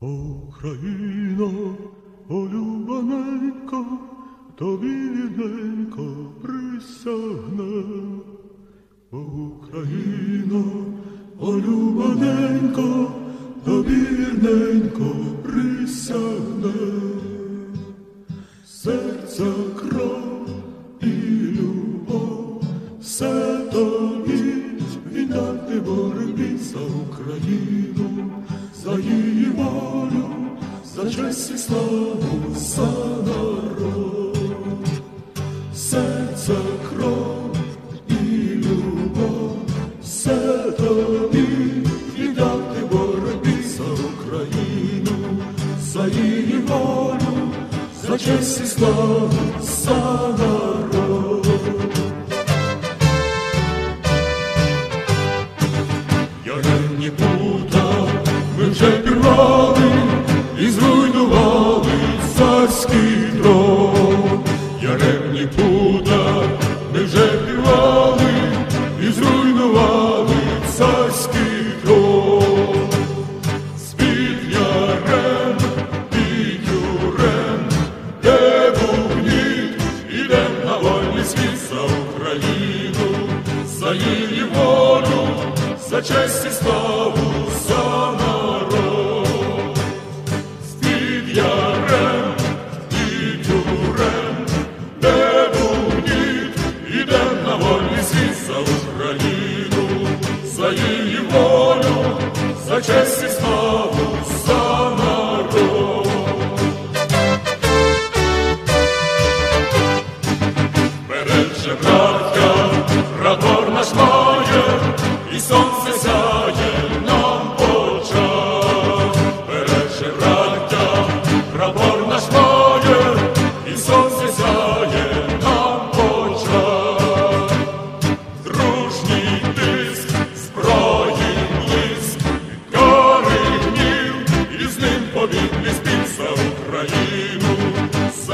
Україно, олюбаненько, тобі вірненько присягнем. Україно, улюблененько, тобі вірненько за честь славу, за народ. Серця кров і любов, все тобі віддати боротьбі за Україну, за її волю, за честь і славу, честь і славу, за народ. З-під ярем юрем, де був гніт, ідем на вольний світ за Україну, за її волю, за честь і славу,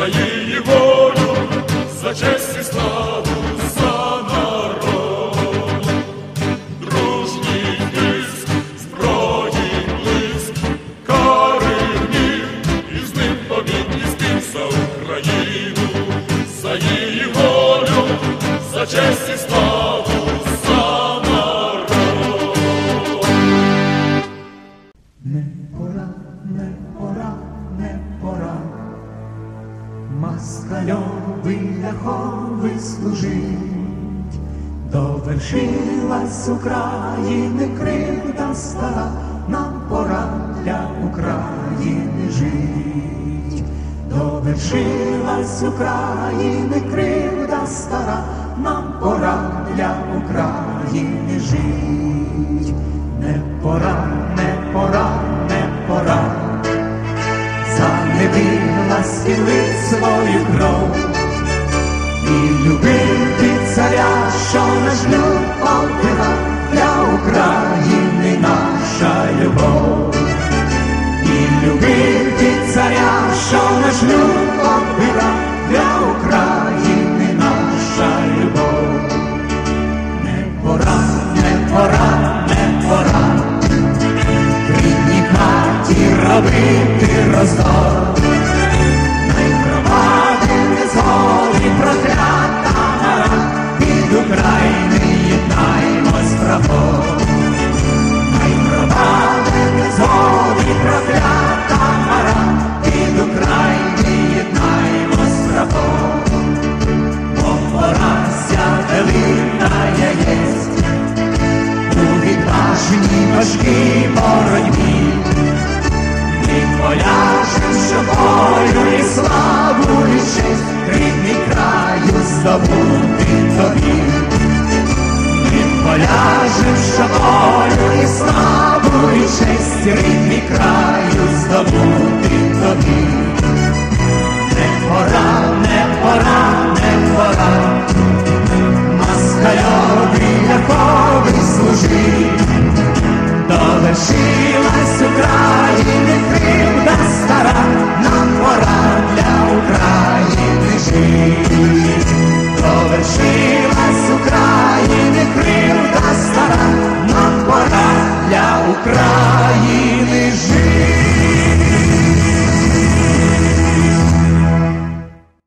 за її волю, за честь і славу, за народ. Дружній тиск, зброї блиск, гнів, і з ним побідний спів за Україну, за її волю, за честь і славу, москальовий ляховий служить, довершилась України кривда стара, нам пора для України жить, довершилась України кривда стара, нам пора для України жить, не пора, не пора, не пора, занебігла схилить Snoop